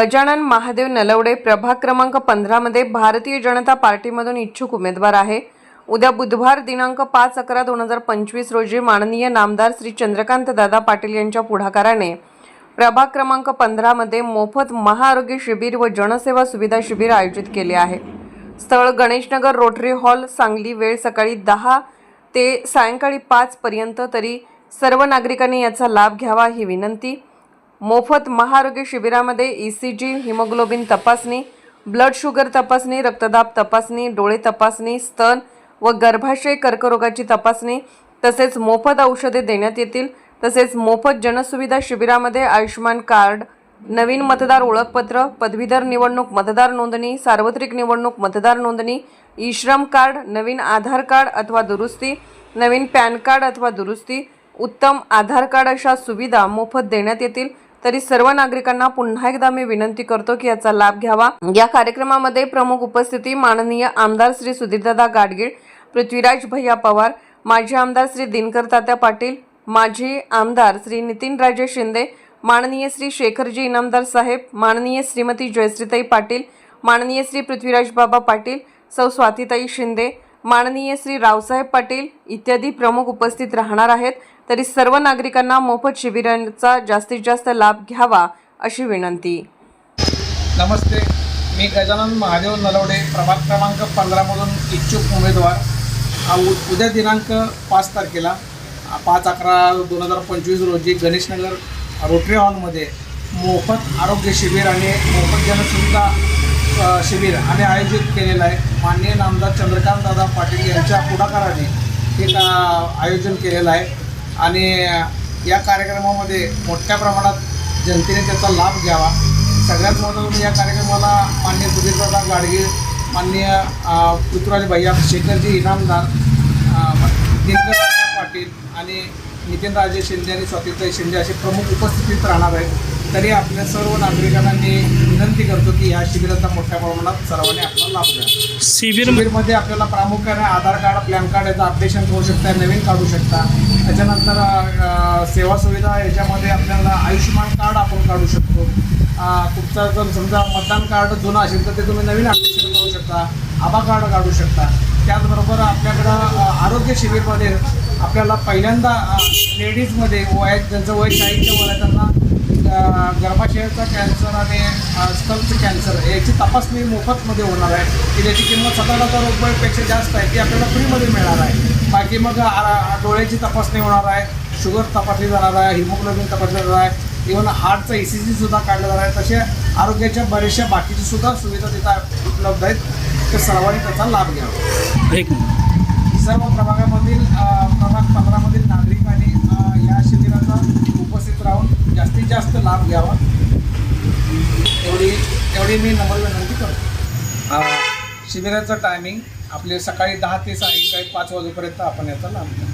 गजानन महादेव नलवडे प्रभाग क्रमांक पंधरामध्ये भारतीय जनता पार्टीमधून इच्छुक उमेदवार आहे. उद्या बुधवार दिनांक पाच अकरा दोन हजार पंचवीस रोजी माननीय नामदार श्री चंद्रकांत दादा पाटील यांच्या पुढाकाराने प्रभाग क्रमांक पंधरामध्ये मोफत महाआरोग्य शिबिर व जनसेवा सुविधा शिबिर आयोजित केले आहे. स्थळ गणेशनगर रोटरी हॉल सांगली वेळ सकाळी दहा ते सायंकाळी पाचपर्यंत तरी सर्व नागरिकांनी याचा लाभ घ्यावा ही विनंती. मोफत महाआरोग्य शिबिरामध्ये ई सी जी हिमोग्लोबिन तपासणी ब्लड शुगर तपासणी रक्तदाब तपासणी डोळे तपासणी स्तन व गर्भाशय कर्करोगाची तपासणी तसेच मोफत औषधे देण्यात येतील. तसेच मोफत जनसुविधा शिबिरामध्ये आयुष्यमान कार्ड नवीन मतदार ओळखपत्र पदवीधर निवडणूक मतदार नोंदणी सार्वत्रिक निवडणूक मतदार नोंदणी ई श्रम कार्ड नवीन आधार कार्ड अथवा दुरुस्ती नवीन पॅन कार्ड अथवा दुरुस्ती उत्तम आधार कार्ड अशा सुविधा मोफत देण्यात येतील. तरी सर्व नागरिकांना पुन्हा एकदा मी विनंती करतो की याचा लाभ घ्यावा. या कार्यक्रमामध्ये प्रमुख उपस्थिती माननीय आमदार श्री सुधीरदादा गाडगीळ पृथ्वीराज भैया पवार माजी आमदार श्री दिनकर तात्या पाटील माजी आमदार श्री नितीनराजे शिंदे माननीय श्री शेखरजी इनामदार साहेब माननीय श्रीमती जयश्रीताई पाटील माननीय श्री पृथ्वीराज बाबा पाटील सौ स्वातीताई शिंदे माननीय श्री रावसाहेब पाटील इत्यादी प्रमुख उपस्थित राहणार आहेत. तरी सर्व नागरिकांना मोफत शिबिरांचा जास्तीत जास्त लाभ घ्यावा अशी विनंती. नमस्ते. मी गजानन महादेव नलवडे प्रभाग क्रमांक पंधरामधून इच्छुक उमेदवार. उद्या दिनांक पाच तारखेला पाच अकरा दोन हजार पंचवीस रोजी गणेशनगर रोटरी हॉलमध्ये मोफत आरोग्य शिबिर आणि मोफत जनसुविधा शिबिर आम्ही आयोजित केलेलं आहे. माननीय नामदार चंद्रकांत दादा पाटील यांच्या पुढाकाराने हे का आयोजन केलेलं आहे. आणि या कार्यक्रमामध्ये मोठ्या प्रमाणात जनतेने त्याचा लाभ घ्यावा. सगळ्यात महत्त्वाचं या कार्यक्रमाला माननीय सुधीरदादा गाडगीळ माननीय पृथ्वीराज भैया शेखरजी इनामदार अ, पाटील आणि नितीनराजे शिंदे आणि स्वातंत्र्य शिंदे असे प्रमुख उपस्थितीत राहणार आहेत. तरी आपल्या सर्व नागरिकांनी विनंती करतो की या शिबिराचा मोठ्या प्रमाणात सर्वांनी आपला लाभ घ्या. शिबिर शिबिरमध्ये आपल्याला प्रामुख्याने आधार कार्ड पॅन कार्ड याचं अपडेशन करू शकता नवीन काढू शकता. त्याच्यानंतर सेवा सुविधा याच्यामध्ये आपल्याला आयुष्यमान कार्ड आपण काढू शकतो. तुमचं जर समजा मतदान कार्ड जुनं असेल तर ते तुम्ही नवीन अपडेशन करू शकता आभा कार्ड काढू शकता. त्याचबरोबर आपल्याकडं आरोग्य शिबिरमध्ये आपल्याला पहिल्यांदा लेडीजमध्ये वय ज्यांचं वय वर आहे त्यांना गर्भाशयाचा कॅन्सर आणि स्तनचं कॅन्सर याची तपासणी मोफतमध्ये होणार आहे. की त्याची किंमत सतरा हजार रुपयापेक्षा जास्त आहे ती आपल्याला फ्रीमध्ये मिळणार आहे. बाकी मग डोळ्याची तपासणी होणार आहे शुगर तपासली जाणार आहे हिमोग्लोबिन तपासली जाणार आहे इव्हन हार्टचं ई सी जीसुद्धा काढलं जाणार आहे. तसे आरोग्याच्या बऱ्याचशा बाकीची सुद्धा सुविधा तिथं उपलब्ध आहेत. तर सर्वांनी त्याचा लाभ घ्यावा. एक सर्व प्रभागामधील प्रभाग पंधरामधील नागरिकांनी या शिबिराचा राहून जास्तीत जास्त लाभ घ्यावा. एवढी एवढी मी नम्र विनंती करतो. शिबिराचं टायमिंग आपले सकाळी दहा ते सायंकाळी पाच वाजेपर्यंत आपण याचा लाभ घ्या.